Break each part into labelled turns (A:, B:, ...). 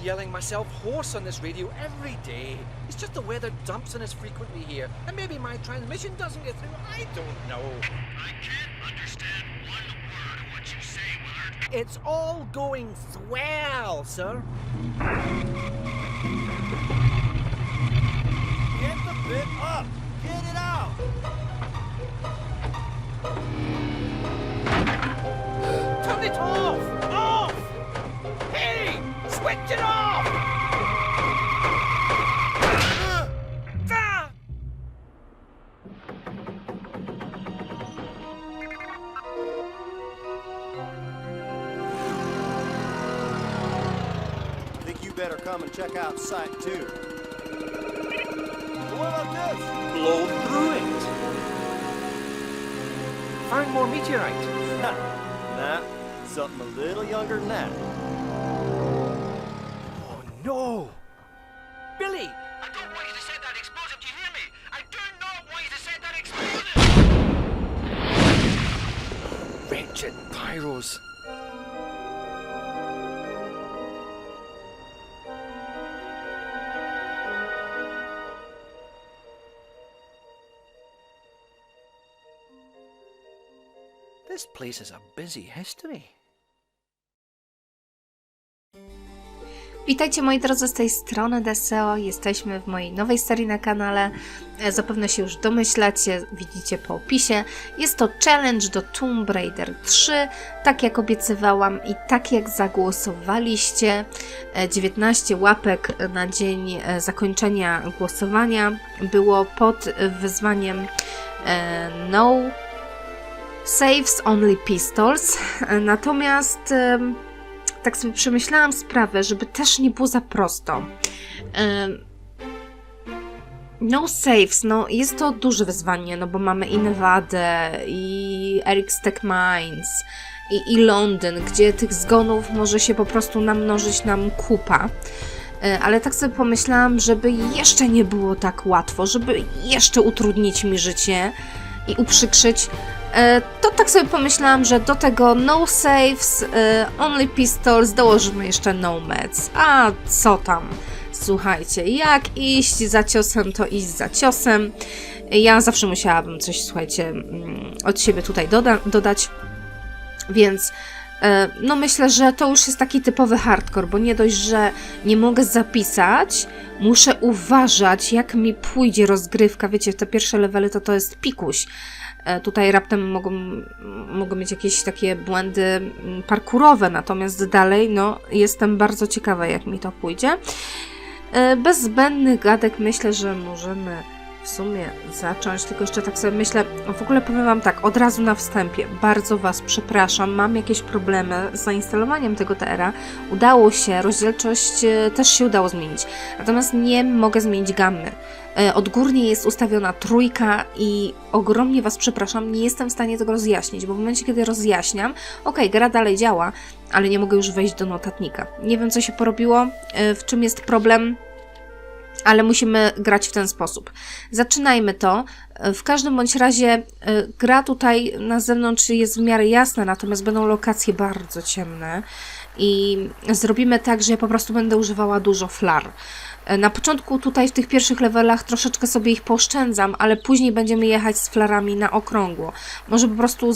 A: been yelling myself hoarse on this radio every day. It's just the weather dumps on us frequently here, and maybe my transmission doesn't get through. I don't know.
B: I can't understand one word of what you say, Willard.
A: It's all going swell, sir.
C: Get the bit up! Get it out!
A: Turn it off! Off! Hey! Switch it off! Ah!
C: Think you better come and check out Site 2. What about this?
A: Blow through it! Find more meteorite.
C: nah, something a little younger than that.
A: Oh no! Billy!
B: I don't want you to set that explosive. Do you hear me? I do not want you to set that explosive.
A: Wretched pyros. This place has a busy history.
D: Witajcie moi drodzy z tej strony DSEO. Jesteśmy w mojej nowej serii na kanale. E, Zapewne się już domyślacie, widzicie po opisie. Jest to challenge do Tomb Raider 3, tak jak obiecywałam i tak jak zagłosowaliście. E, 19 łapek na dzień e, zakończenia głosowania było pod wyzwaniem e, No Saves Only Pistols. E, Natomiast tak sobie przemyślałam sprawę, żeby też nie było za prosto. No saves, no jest to duże wyzwanie, no bo mamy i Nevadę, i Eric's Tech Mines, i, i Londyn, gdzie tych zgonów może się po prostu namnożyć nam kupa. E, Ale tak sobie pomyślałam, żeby jeszcze nie było tak łatwo, żeby jeszcze utrudnić mi życie i uprzykrzyć, to tak sobie pomyślałam, że do tego no saves, e, only pistols dołożymy jeszcze no meds. A co tam? Słuchajcie, jak iść za ciosem, to iść za ciosem. Ja zawsze musiałabym coś, słuchajcie, mm, od siebie tutaj doda- dodać. Więc e, no myślę, że to już jest taki typowy hardcore, bo nie dość, że nie mogę zapisać, muszę uważać, jak mi pójdzie rozgrywka. Wiecie, te pierwsze levely to to jest pikuś. E, Tutaj raptem mogą, mogą mieć jakieś takie błędy mm, parkurowe, natomiast dalej, no, jestem bardzo ciekawa, jak mi to pójdzie. E, Bez zbędnych gadek myślę, że możemy sumie zacząć, tylko jeszcze tak sobie myślę, w ogóle powiem Wam tak, od razu na wstępie, bardzo Was przepraszam, mam jakieś problemy z zainstalowaniem tego TR-a, udało się, rozdzielczość e, też się udało zmienić, natomiast nie mogę zmienić gammy. E, Odgórnie jest ustawiona trójka i ogromnie Was przepraszam, nie jestem w stanie tego rozjaśnić, bo w momencie, kiedy rozjaśniam, okej, gra dalej działa, ale nie mogę już wejść do notatnika. Nie wiem, co się porobiło, e, w czym jest problem, ale musimy grać w ten sposób. Zaczynajmy to. E, W każdym bądź razie e, gra tutaj na zewnątrz jest w miarę jasna, natomiast będą lokacje bardzo ciemne i zrobimy tak, że ja po prostu będę używała dużo flar. E, Na początku tutaj w tych pierwszych levelach troszeczkę sobie ich pooszczędzam, ale później będziemy jechać z flarami na okrągło. Może po prostu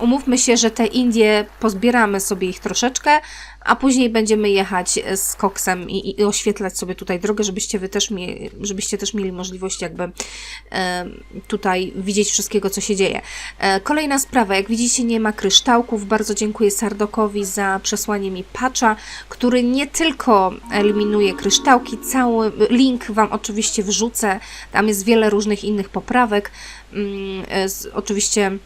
D: umówmy się, że te Indie pozbieramy sobie ich troszeczkę, a później będziemy jechać e, z koksem i, i oświetlać sobie tutaj drogę, żebyście wy też mieli, żebyście też mieli możliwość jakby e, tutaj widzieć wszystkiego, co się dzieje. E, kolejna sprawa, jak widzicie nie ma kryształków, bardzo dziękuję Sardokowi za przesłanie mi patcha, który nie tylko eliminuje kryształki, cały link Wam oczywiście wrzucę, tam jest wiele różnych innych poprawek, mm, e, z, oczywiście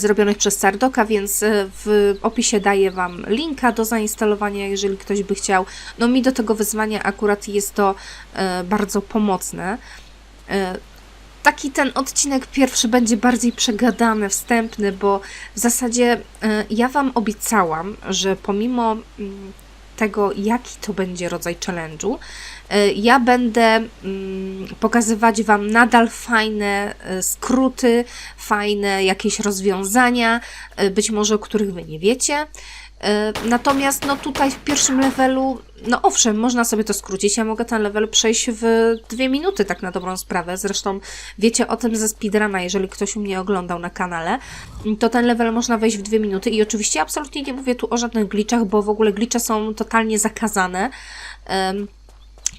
D: zrobionych przez Sardoka, więc e, w opisie daję Wam linka do zainstalowania, jeżeli ktoś by chciał. No mi do tego wyzwania akurat jest to e, bardzo pomocne. E, taki ten odcinek pierwszy będzie bardziej przegadany, wstępny, bo w zasadzie ja Wam obiecałam, że pomimo mm, tego, jaki to będzie rodzaj challenge'u, e, ja będę mm, pokazywać Wam nadal fajne e, skróty, fajne jakieś rozwiązania, e, być może o których Wy nie wiecie. E, Natomiast no tutaj w pierwszym levelu, no owszem, można sobie to skrócić. Ja mogę ten level przejść w dwie minuty, tak na dobrą sprawę. Zresztą wiecie o tym ze speedruna, jeżeli ktoś u mnie oglądał na kanale, to ten level można wejść w dwie minuty. I oczywiście absolutnie nie mówię tu o żadnych glitchach, bo w ogóle glitche są totalnie zakazane. Em,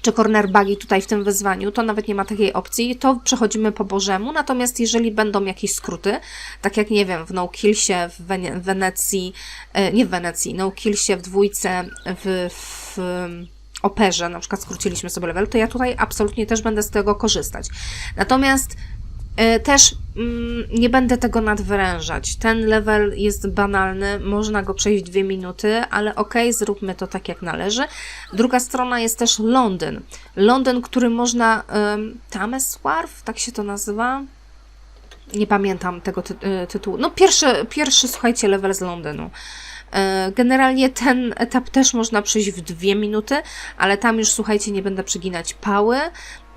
D: czy corner bugi tutaj w tym wyzwaniu, to nawet nie ma takiej opcji, to przechodzimy po Bożemu, natomiast jeżeli będą jakieś skróty, tak jak nie wiem, w No Killsie w Wene- Wenecji, e, nie w Wenecji, No Killsie w dwójce, w, w operze, na przykład skróciliśmy sobie level, to ja tutaj absolutnie też będę z tego korzystać. Natomiast Też mm, nie będę tego nadwyrężać. Ten level jest banalny, można go przejść dwie minuty, ale okej, zróbmy to tak jak należy. Druga strona jest też Londyn. Londyn, który można. Um, Tameswarf, tak się to nazywa? Nie pamiętam tego ty y, tytułu. No, pierwszy, pierwszy, słuchajcie, level z Londynu. E, Generalnie ten etap też można przejść w dwie minuty, ale tam już słuchajcie, nie będę przyginać pały.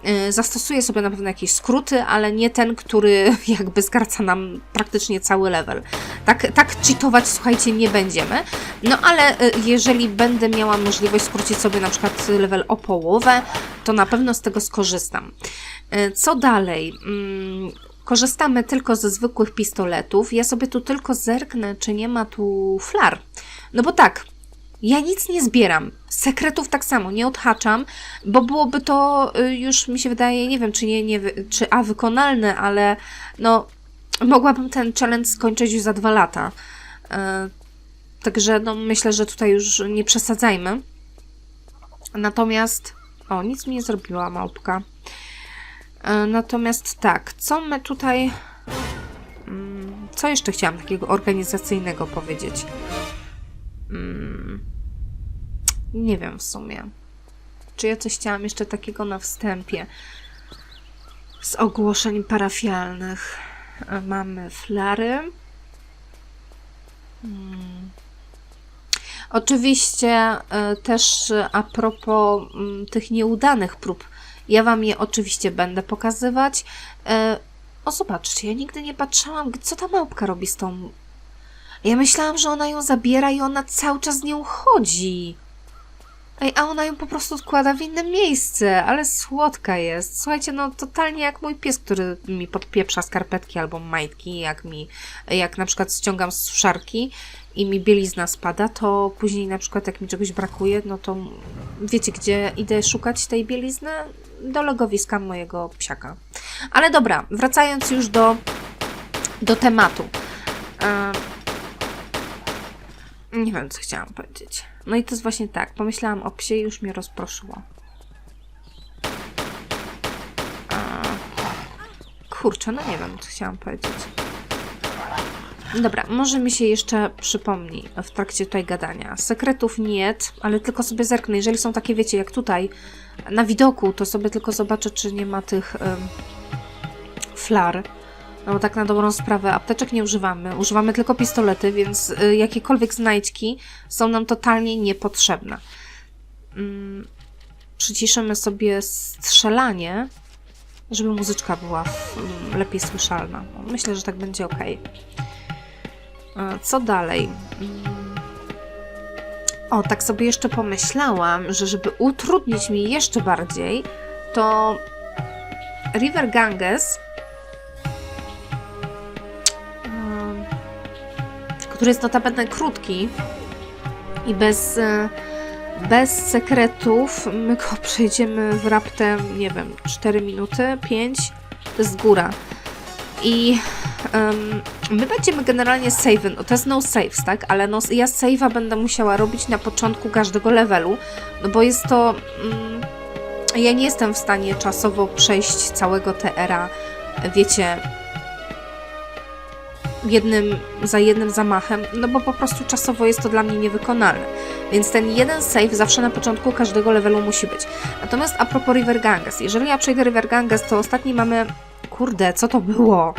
D: E, Zastosuję sobie na pewno jakieś skróty, ale nie ten, który jakby skarca nam praktycznie cały level. Tak, tak cheatować, słuchajcie, nie będziemy. No ale e, jeżeli będę miała możliwość skrócić sobie na przykład level o połowę, to na pewno z tego skorzystam. E, Co dalej? Mm, Korzystamy tylko ze zwykłych pistoletów. Ja sobie tu tylko zerknę, czy nie ma tu flar. No bo tak, ja nic nie zbieram. Sekretów tak samo, nie odhaczam, bo byłoby to y, już mi się wydaje, nie wiem, czy nie, nie czy a wykonalne, ale no mogłabym ten challenge skończyć już za dwa lata. E, Także no myślę, że tutaj już nie przesadzajmy. Natomiast o, nic mi nie zrobiła małpka. E, Natomiast tak, co my tutaj. mm, Co jeszcze chciałam takiego organizacyjnego powiedzieć? Mm, Nie wiem w sumie. Czy ja coś chciałam jeszcze takiego na wstępie? Z ogłoszeń parafialnych mamy flary. Mm. Oczywiście e, też a propos mm, tych nieudanych prób, ja Wam je oczywiście będę pokazywać. E, O, zobaczcie, ja nigdy nie patrzałam, co ta małpka robi z tą ja myślałam, że ona ją zabiera i ona cały czas z nią chodzi. Ej, a ona ją po prostu odkłada w inne miejsce, ale słodka jest. Słuchajcie, no totalnie jak mój pies, który mi podpieprza skarpetki albo majtki, jak mi, jak na przykład ściągam z suszarki i mi bielizna spada, to później na przykład jak mi czegoś brakuje, no to wiecie, gdzie idę szukać tej bielizny? Do logowiska mojego psiaka. Ale dobra, wracając już do, do tematu. Em, nie wiem, co chciałam powiedzieć. No i to jest właśnie tak. Pomyślałam o psie i już mnie rozproszyło. A... Kurczę, no nie wiem, co chciałam powiedzieć. Dobra, może mi się jeszcze przypomni w trakcie tutaj gadania. Sekretów nie, ale tylko sobie zerknę. Jeżeli są takie, wiecie, jak tutaj na widoku, to sobie tylko zobaczę, czy nie ma tych em, flar. No bo tak na dobrą sprawę apteczek nie używamy. Używamy tylko pistolety, więc y, jakiekolwiek znajdźki są nam totalnie niepotrzebne. Mm, przyciszymy sobie strzelanie, żeby muzyczka była mm, lepiej słyszalna. Myślę, że tak będzie ok. Co dalej? Mm. O, tak sobie jeszcze pomyślałam, że żeby utrudnić mi jeszcze bardziej, to River Ganges który jest notabene krótki i bez, e, bez sekretów. My go przejdziemy w raptem, nie wiem, 4 minuty, 5, to jest góra. I em, my będziemy generalnie save, to jest no saves, tak? Ale no, ja save'a będę musiała robić na początku każdego levelu, no bo jest to... Mm, ja nie jestem w stanie czasowo przejść całego TR-a, wiecie, jednym, za jednym zamachem, no bo po prostu czasowo jest to dla mnie niewykonalne. Więc ten jeden save zawsze na początku każdego levelu musi być. Natomiast a propos River Ganges, jeżeli ja przejdę River Ganges, to ostatni mamy... Kurde, co to było?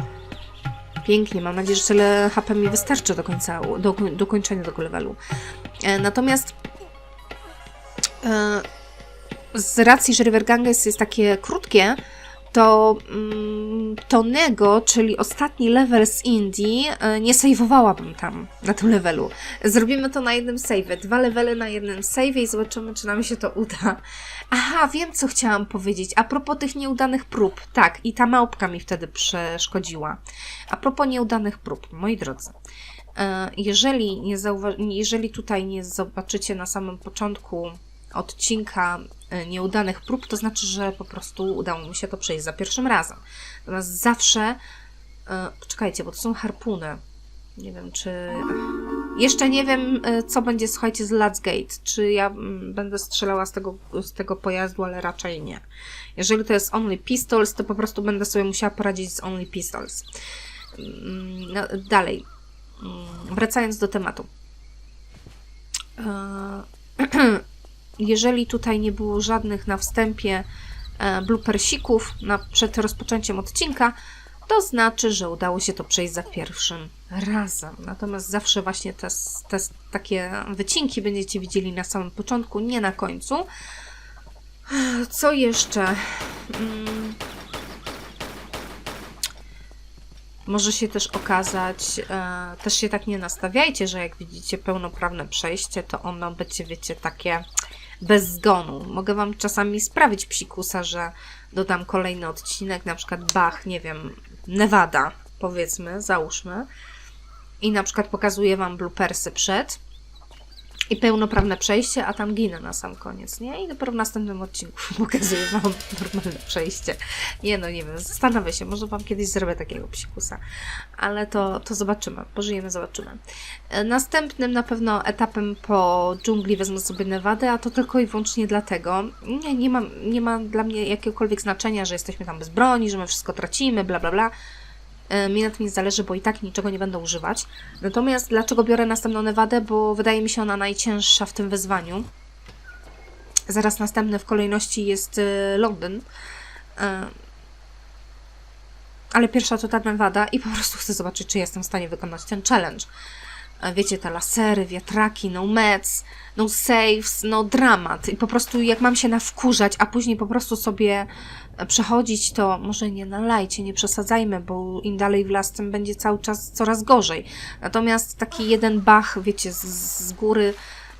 D: Pięknie, mam nadzieję, że tyle HP mi wystarczy do końca, do, do kończenia tego levelu. E, natomiast e, z racji, że River Ganges jest takie krótkie, to mm, Tonego, czyli ostatni level z Indii, e, nie sejwowałabym tam na tym levelu. Zrobimy to na jednym save'ie. Dwa levely na jednym save'ie i zobaczymy, czy nam się to uda. Aha, wiem, co chciałam powiedzieć. A propos tych nieudanych prób. Tak, i ta małpka mi wtedy przeszkodziła. A propos nieudanych prób, moi drodzy. e, Jeżeli, nie jeżeli tutaj nie zobaczycie na samym początku odcinka nieudanych prób, to znaczy, że po prostu udało mi się to przejść za pierwszym razem. Natomiast zawsze. e, Czekajcie, bo to są harpuny. Nie wiem, czy. Jeszcze nie wiem, e, co będzie, słuchajcie, z Lats Gate. Czy ja będę strzelała z tego, z tego pojazdu, ale raczej nie. Jeżeli to jest Only Pistols, to po prostu będę sobie musiała poradzić z Only Pistols. Mm, No, dalej. Mm, Wracając do tematu. E, jeżeli tutaj nie było żadnych na wstępie e, bloopersików na, przed rozpoczęciem odcinka, to znaczy, że udało się to przejść za pierwszym razem. Natomiast zawsze właśnie te, te takie wycinki będziecie widzieli na samym początku, nie na końcu. Co jeszcze? Mm. Może się też okazać, e, też się tak nie nastawiajcie, że jak widzicie pełnoprawne przejście, to ono będzie, wiecie, takie bez zgonu. Mogę Wam czasami sprawić psikusa, że dodam kolejny odcinek, na przykład Bach, nie wiem, Nevada, powiedzmy, załóżmy, i na przykład pokazuję Wam bloopersy przed i pełnoprawne przejście, a tam ginę na sam koniec, nie? I dopiero w następnym odcinku pokazuję Wam normalne przejście. Nie no, nie wiem, zastanawiam się, może Wam kiedyś zrobię takiego psikusa, ale to, to zobaczymy, pożyjemy, zobaczymy. E, Następnym na pewno etapem po dżungli wezmę sobie Nevadę, a to tylko i wyłącznie dlatego, nie, nie, ma, nie ma dla mnie jakiegokolwiek znaczenia, że jesteśmy tam bez broni, że my wszystko tracimy, bla bla bla. E, Mi na tym nie zależy, bo i tak niczego nie będę używać. Natomiast dlaczego biorę następną Nevadę? Bo wydaje mi się ona najcięższa w tym wyzwaniu. Zaraz następny w kolejności jest e, Londyn. E, Ale pierwsza to ta Nevada i po prostu chcę zobaczyć, czy jestem w stanie wykonać ten challenge. Wiecie, te lasery, wiatraki, no meds, no saves, no dramat. I po prostu jak mam się nawkurzać, a później po prostu sobie przechodzić, to może nie nalajcie, nie przesadzajmy, bo im dalej w las, tym będzie cały czas coraz gorzej. Natomiast taki jeden bach, wiecie, z, z góry,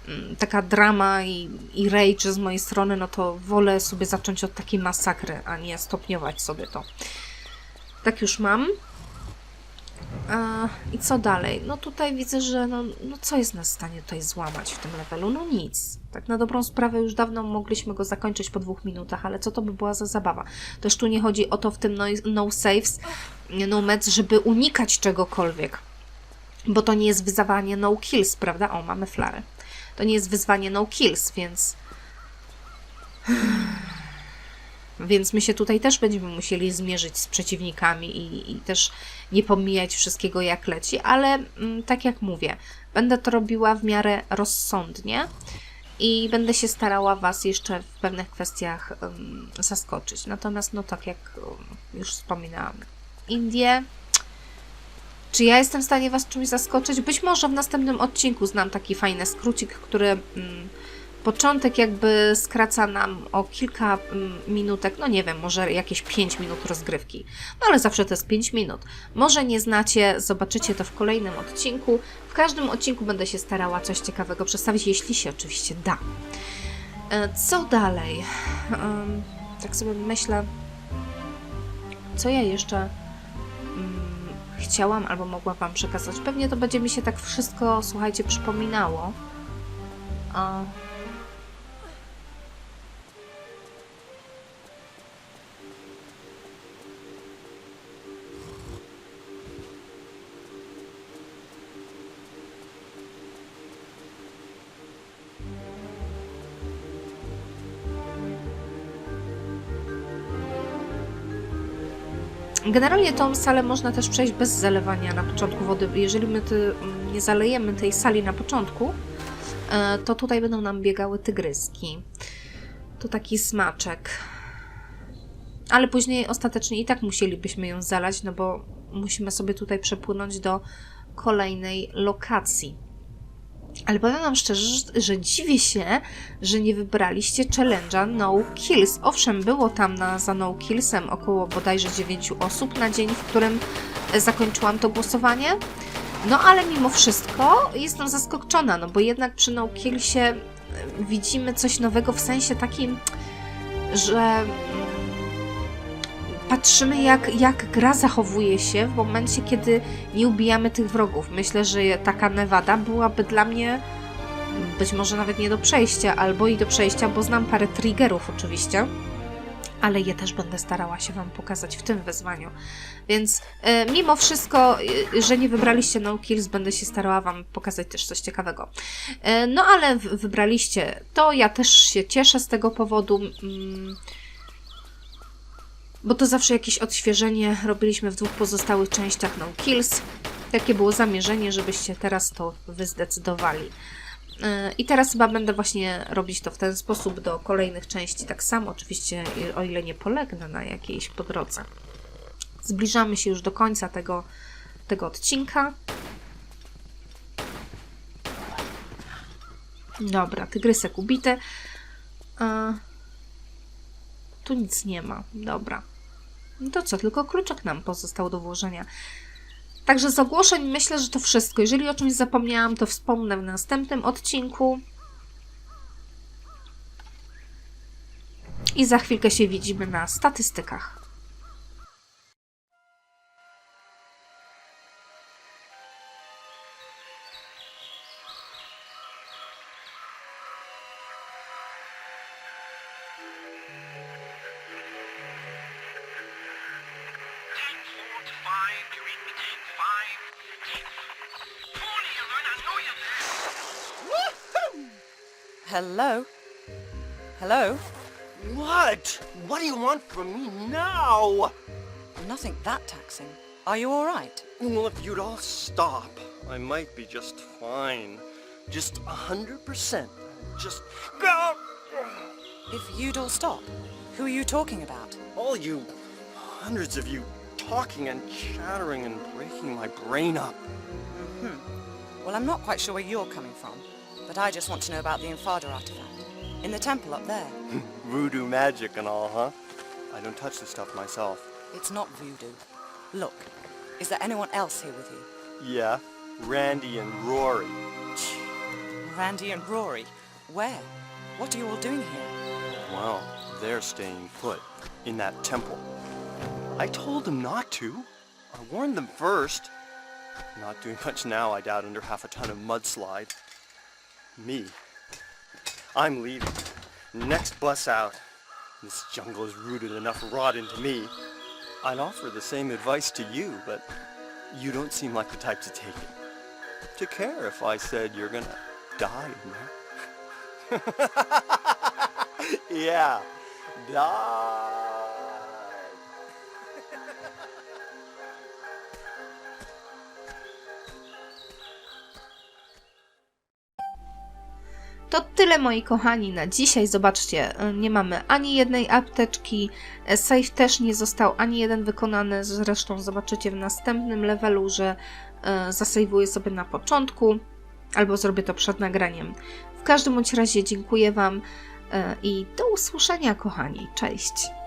D: mm, taka drama i, i rage z mojej strony, no to wolę sobie zacząć od takiej masakry, a nie stopniować sobie to. Tak już mam. A, I co dalej? No tutaj widzę, że no, no co jest nas w stanie tutaj złamać w tym levelu? No nic. Tak na dobrą sprawę już dawno mogliśmy go zakończyć po dwóch minutach, ale co to by była za zabawa? Też tu nie chodzi o to w tym no, no saves, no meds, żeby unikać czegokolwiek. Bo to nie jest wyzwanie no kills, prawda? O, mamy flarę. To nie jest wyzwanie no kills, więc... Więc my się tutaj też będziemy musieli zmierzyć z przeciwnikami i, i też nie pomijać wszystkiego jak leci, ale mm, tak jak mówię, będę to robiła w miarę rozsądnie i będę się starała Was jeszcze w pewnych kwestiach um, zaskoczyć. Natomiast, no tak jak um, już wspominałam, Indie. Czy ja jestem w stanie Was czymś zaskoczyć? Być może w następnym odcinku znam taki fajny skrócik, który mm, początek jakby skraca nam o kilka mm, minutek, no nie wiem, może jakieś 5 minut rozgrywki. No ale zawsze to jest 5 minut. Może nie znacie, zobaczycie to w kolejnym odcinku. W każdym odcinku będę się starała coś ciekawego przedstawić, jeśli się oczywiście da. E, Co dalej? Tak sobie myślę, co ja jeszcze mm, chciałam albo mogła Wam przekazać. Pewnie to będzie mi się tak wszystko, słuchajcie, przypominało. Generalnie tą salę można też przejść bez zalewania na początku wody. Jeżeli my ty, nie zalejemy tej sali na początku, e, to tutaj będą nam biegały tygryski. To taki smaczek. Ale później ostatecznie i tak musielibyśmy ją zalać, no bo musimy sobie tutaj przepłynąć do kolejnej lokacji. Ale powiem wam szczerze, że, dziwię się, że nie wybraliście challenge'a No Kills. Owszem, było tam na, za No Killsem około bodajże 9 osób na dzień, w którym e, zakończyłam to głosowanie. No ale mimo wszystko jestem zaskoczona, no bo jednak przy No Killsie e, widzimy coś nowego w sensie takim, że patrzymy jak, jak gra zachowuje się w momencie, kiedy nie ubijamy tych wrogów. Myślę, że taka Nevada byłaby dla mnie być może nawet nie do przejścia, albo i do przejścia, bo znam parę triggerów oczywiście, ale je też będę starała się Wam pokazać w tym wyzwaniu. Więc e, mimo wszystko, e, że nie wybraliście No Kills, będę się starała Wam pokazać też coś ciekawego. E, no ale wybraliście to, ja też się cieszę z tego powodu. Mm, bo to zawsze jakieś odświeżenie robiliśmy w dwóch pozostałych częściach No Kills. Takie było zamierzenie, żebyście teraz to wy zdecydowali. Yy, I teraz chyba będę właśnie robić to w ten sposób do kolejnych części tak samo, oczywiście o ile nie polegnę na jakiejś po drodze. Zbliżamy się już do końca tego, tego odcinka. Dobra, tygrysek ubity. Tu nic nie ma. Dobra. No to co, tylko kluczek nam pozostał do włożenia. Także z ogłoszeń myślę, że to wszystko. Jeżeli o czymś zapomniałam, to wspomnę w następnym odcinku. I za chwilkę się widzimy na statystykach.
E: Hello? Hello?
C: What? What do you want from me now?
E: Nothing that taxing. Are you alright?
C: Well, if you'd all stop, I might be just fine. Just a hundred percent. Just go.
E: If you'd all stop, who are you talking about?
C: All you, hundreds of you, talking and chattering and breaking my brain up. Hmm.
E: Well, I'm not quite sure where you're coming from, but I just want to know about the Infada artifact. In the temple up there.
C: Voodoo magic and all, huh? I don't touch the stuff myself.
E: It's not voodoo. Look, is there anyone else here with you?
C: Yeah, Randy and Rory.
E: Randy and Rory? Where? What are you all doing here?
C: Well, they're staying put in that temple. I told them not to. I warned them first. Not doing much now, I doubt, under half a ton of mudslide. Me. I'm leaving. Next bus out. This jungle has rooted enough rot into me. I'd offer the same advice to you, but you don't seem like the type to take it. To care if I said you're gonna die in there. yeah, die.
D: To tyle moi kochani na dzisiaj. Zobaczcie, y, nie mamy ani jednej apteczki. e, Save też nie został ani jeden wykonany. Zresztą zobaczycie w następnym levelu, że e, zasejwuję sobie na początku albo zrobię to przed nagraniem. W każdym bądź razie dziękuję Wam e, i do usłyszenia kochani. Cześć!